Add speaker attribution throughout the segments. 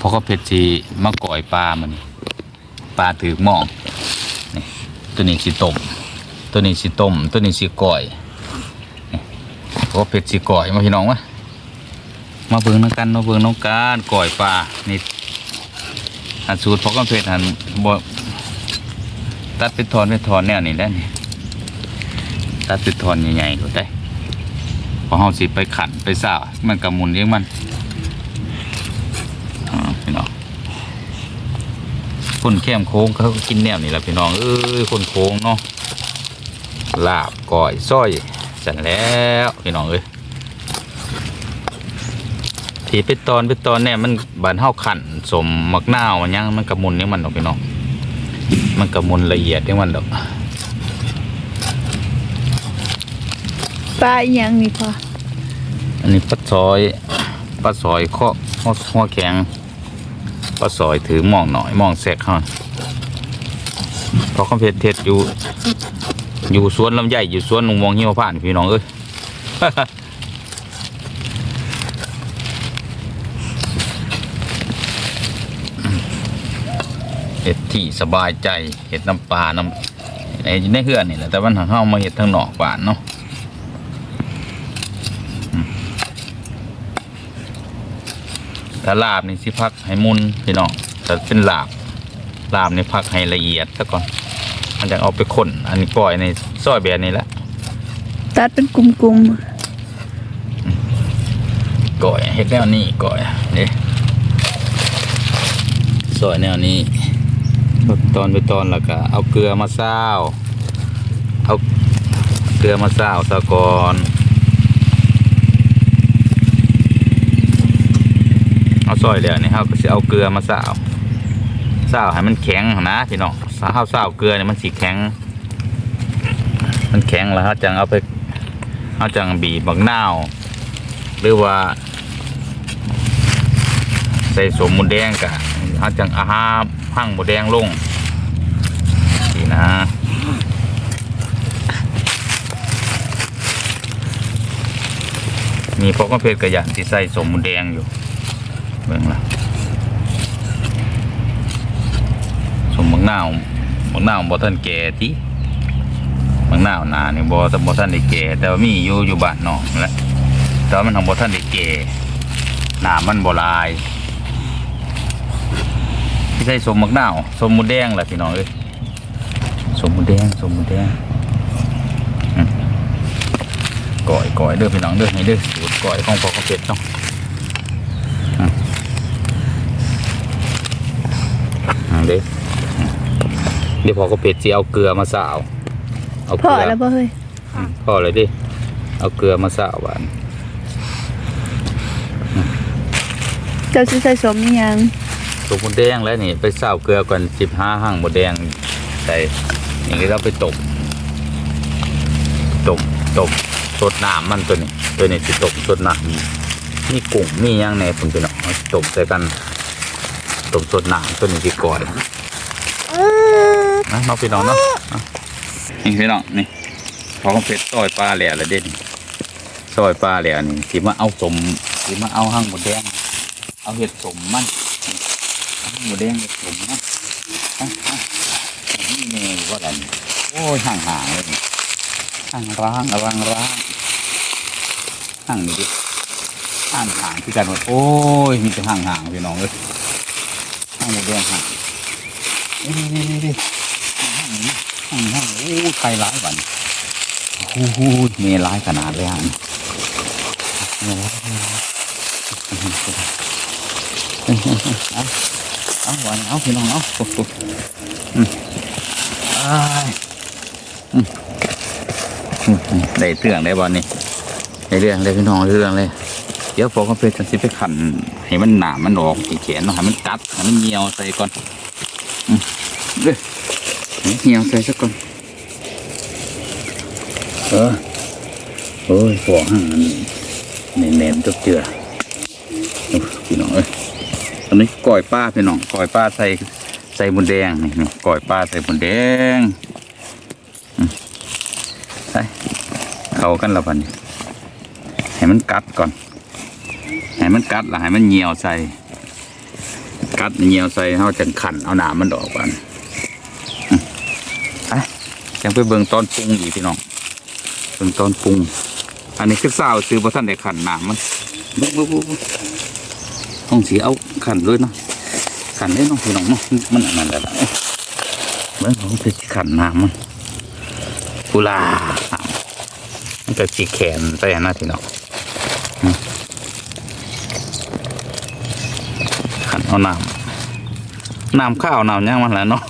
Speaker 1: พอเขาเผ็ดสีมะก่อยปลามันนี่ปลาถือหม้อนี่ตัวนี้สีต้มตัวนี้สีต้มตัวนี้สีก่อยนี่พอเผ็ดสีก่อยมาพี่น้องวะมาเบิ่งน้ำกันมาเบิ่งน้องการก่อยปลานี่อันสูตรพอเขาเผ็ดหันบตัดเป็นทอนเป็นทอนแนวนี้แล้วนี่ตัดเป็นทอนใหญ่ๆก็ได้พอเฮาสิไปขันไปซ่ามันกระมุนเองมัน อ่าพี่น้อง คนแคมโค้งเขาก็กินแนวนี่แหละพี่น้องเอ้ยคนโค้งเนาะลาบก้อยส้อยเสร็จแล้วพี่น้องเอ้ยที่เป็นตอนเป็นตอนเนี่ยมันบานเท่าขันสมมักนาวมันยังมันกระมุนนี่มันดอกพี่น้องมันกระมุนละเอียดนี่มันดอก
Speaker 2: ปลาอีหยังนี่พอ
Speaker 1: อันนี้ปลาซอยปลาซอยข้อข้อข้อแข็ง ปลาซอยถือมองหน่อยมองแสกเขาเพราะคอมเพลเทศอยู่ อยู่สวนลำไยอยู่สวนลุงมองหิ้วผ่านพี่น้องเอ้ยเห็ดที่สบายใจเห็ดน้ำปลาน้ำในในเฮือนนี่แหละแต่วันของเฮามาเห็ดทางหนอกบ้านเนาะ ถ้าลาบนี่สิพักให้มุนพี่น้องแต่เป็นลาบลาบนี่พักให้ละเอียดซะก่อนมันจะเอาไปข้นอันนี้ก้อยในซอยแบบนี้แหละ
Speaker 2: ตัดเป็นกลุ่ม
Speaker 1: ก้อยเฮ็ดแนวนี้ก้อยนี่ซอยแนวนี้ตอนไปตอนแล้วก็เอาเกลือมาซาวเอาเกลือมาซาวซะก่อนเอา ซอยแล้วนี่เราก็สิเอาเกลือมาซาวซาวให้มันแข็งนะพี่น้องถ้าเฮาซาวเกลือเนี่ยมันสิแข็ง มันแข็งแล้วเราจังเอาไปเราจังบีบบักนาวหรือว่าใส่สมหมูแดงกะอาจังอาหาพังหมูแดงลงนี่นะมีพวกกระเพชรกระยานที่ใส่สมหมูแดงอยู่ บิ่งละสมบักนาวบักนาวบ่ทันแก่ทีบักนาวหนานี่บ่ทันบ่ทันได้แก่แต่ว่ามีอยู่อยู่บ้านนอกนั่นแหละแต่ว่ามันของบ่ทันได้แก่หนามันบ่ลายที่ใส่สมมักนาวสมหมูแดงแหละพี่น้องเอ้ยสมหมูแดงสมหมูแดงก่อยก่อยเด้อพี่น้องเด้อให้เด้อสูตรก่อยของพ่อเขาเป็ดเนาะอืมอ่า เด้ออืมเดี๋ยวพ่อเขาเป็ดสิเอาเกลือมาสาวเอา
Speaker 2: ๆ
Speaker 1: เก
Speaker 2: พอ
Speaker 1: ลือ
Speaker 2: แล้วบ่เฮ้ย
Speaker 1: อืมพ่อเลยดิเอาเกลือมาสาวหวาน
Speaker 2: เจ้าสิใส่สมอีหยัง
Speaker 1: สมหมูแดงแล้วนี่ไปสาวเกลือก่อนสิบห้าห้างหมูแดงใส่นี่ก็เราไปตบตบตบสดน้ำมันตัวนี้ตัวนี้สิตบสดน้ำมีกุ้งมีหย่างในผมพี่น้องเอาตบใส่กัน ตบสดน้ำตัวนี้สิก่อยนะน้องพี่น้องเนาะเอานี่พี่น้องนี่พอเขาเผ็ดซอยปลาแหล่แล้วเด่นซอยปลาแหล่นี่สิมาเอาสมสิมาเอาห้างหมูแดง เอาเห็ดสมมันเอาหมูแดงเห็ดสมนะอะอะนี่เมย์ว่าอะไรนี่โอ้ยห่างห่างๆเลยนี่ห่างร้างระวังร้างห่างนี่ดิห่างห่างคือกันหมดโอ้ยมีแต่ห่างห่างๆพี่น้องเลย ห่างหมูแดงห่างนี่นี่นี่นี่ห่างนี่ห่างห่างโอ้ยใครร้ายกว่านี่โอ้โหเมร้ายขนาดเลยห่างเมย์ร้ายเอาเอาวันเอาพี่น้องเอาโอ้โหอืมอ้ายอืมได้เรื่องได้บอลนี่ได้เรื่องได้พี่น้องเรื่องเลย เดี๋ยวพอเขาไปสันสิไปขันให้มันหนามันออกที่แขนเนาะให้มันกัดให้มันเหี่ยวใส่ก่อนเด้อเหี่ยวใส่สักก่อนเออโอ้ยฟองห่างมันแหนมๆจบเจือพี่น้องเอ้ยอันนี้ก่อยป้าพี่น้องก่อยป้าใส่ใส่บนแดงนี่นี่ก่อยป้าใส่บนแดงใส่เข้ากันแล้วปันให้มันกัดก่อน ให้มันกัดล้วให้มันเหนียวใส่ กัดเหนียวใส่เฮาจังขันเอาหนามมันดอกบานอไปยังไปเบิ่งตอนปรุงอีกพี่น้องเบิ่งตอนปรุง อันนี้คือสาวซื้อบ่ทันได้ขันหนามมันบุ๊บบุ๊บบุ๊บต้องสีเอาขันเลยเนาะขันได้เนาะพี่น้องเนาะมันอันนั้นแหละเบิ่งเขาไปขันหนามมันกุลามันก็สีแขนใส่หน้าพี่น้อง ขัน เอาน้ำน้ำข้าวน้ำย่างมันแหล้วเนาะ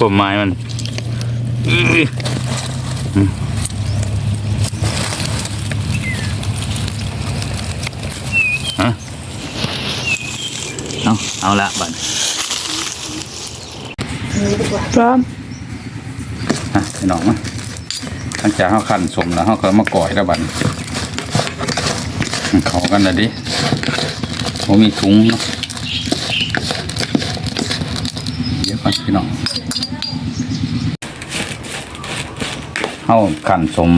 Speaker 1: กลมไม้มันอื้ออืมฮะเอาเอาละบัด
Speaker 2: พร้อม
Speaker 1: อะพี่น้องมาหลังจากเขาขันสมแล้วเขาก็มาก่อยแล้วบัดเขากันเลยดิผมมีถุงเนาะ เดี๋ ยวก่อนพี่น้องเอาขันสม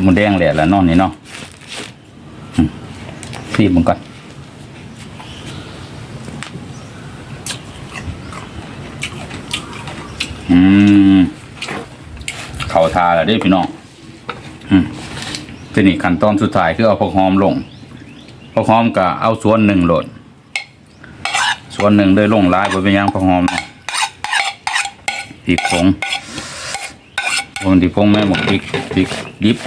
Speaker 1: หมูแดงแหละแล้วนอนนี่เนาะซีบมันก่อนอืมเข่าทาแล้วด้พี่น้องอืมทีนี้ขั้นตอนสุดท้ายคือเอาผักหอมลงผักหอมก็เอาส่วนหนึ่งโหลดส่วนหนึ่งเลยลงลายบนเป็นยังผักหอม ริกผงผมที่ผงแม่หมกพริกพริกดิบ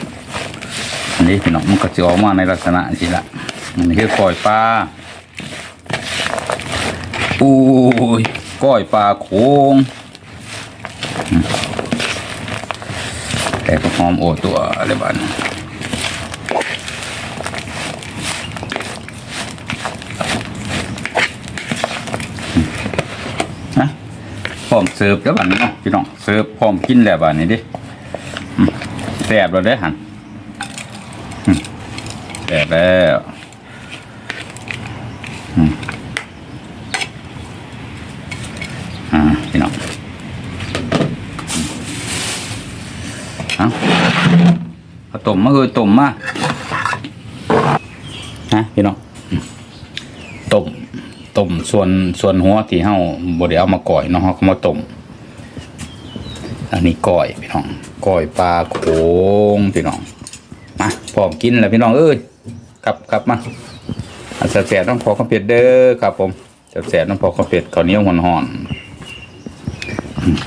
Speaker 1: อันนี้พี่น้องมันก็จะออกมาในลักษณะนี้ละอันนี้คือก้อยปลาอุ้ยก้อยปลาโค้งแต่ก็หอมโอตัวอะไรบ้างนะ พร้อมเสิร์ฟแล้วบัดนี้เนาะพี่น้องเสิร์ฟพร้อมกินแล้วบัดนี้ดิแซ่บแล้วเด้หันแซ่บแล้วอ่าพี่น้องเอาเอาต้มมาคือต้มมาฮะพี่น้องต้ม ต้มส่วนส่วนหัวที่เฮาบ่ได้เอามาก่อยเนาะเฮาก็มาต้มอันนี้ก้อยพี่น้องก้อยปลาโขงพี่น้องมาพร้อมกินแล้วพี่น้องเอ้ยกลับกลับมาอันแสบๆต้องพอข้าวเป็ดเด้อครับผมแสบๆต้องพอข้าวเป็ดข้าวเหนียวหอนๆอืม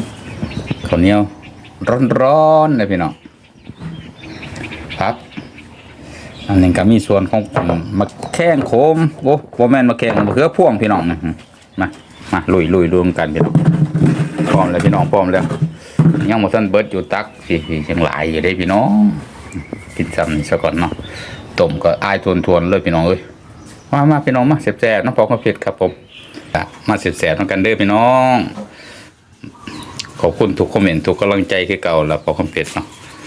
Speaker 1: ข้าวเหนียวร้อนๆเลยพี่น้องพัก อันนี้ก็มีส่วนของมะแข้งโคมโอ้โบแมนมะแข้งมะเขือพ่วงพี่น้องนะมามาลุยลุยรวมกันพี่น้องพร้อมเลยพี่น้องพร้อมแล้วยังหมดท่านเบิร์ดอยู่ตักสิยังหลายอยู่ได้พี่น้องกินซ้ำนี่ซะก่อนเนาะต้มก็อายทวนทวนๆเลยพี่น้องเอ้ยมามาพี่น้องมาเสียบแซ่บน้ำพอข้าวเผ็ดครับผมมาเสียบแซ่บน้ำกันเด้อพี่น้อง ขอบคุณทุกคอมเมนต์ทุกกำลังใจคือเก่าแล้วพอคอมเผ็ดเนาะ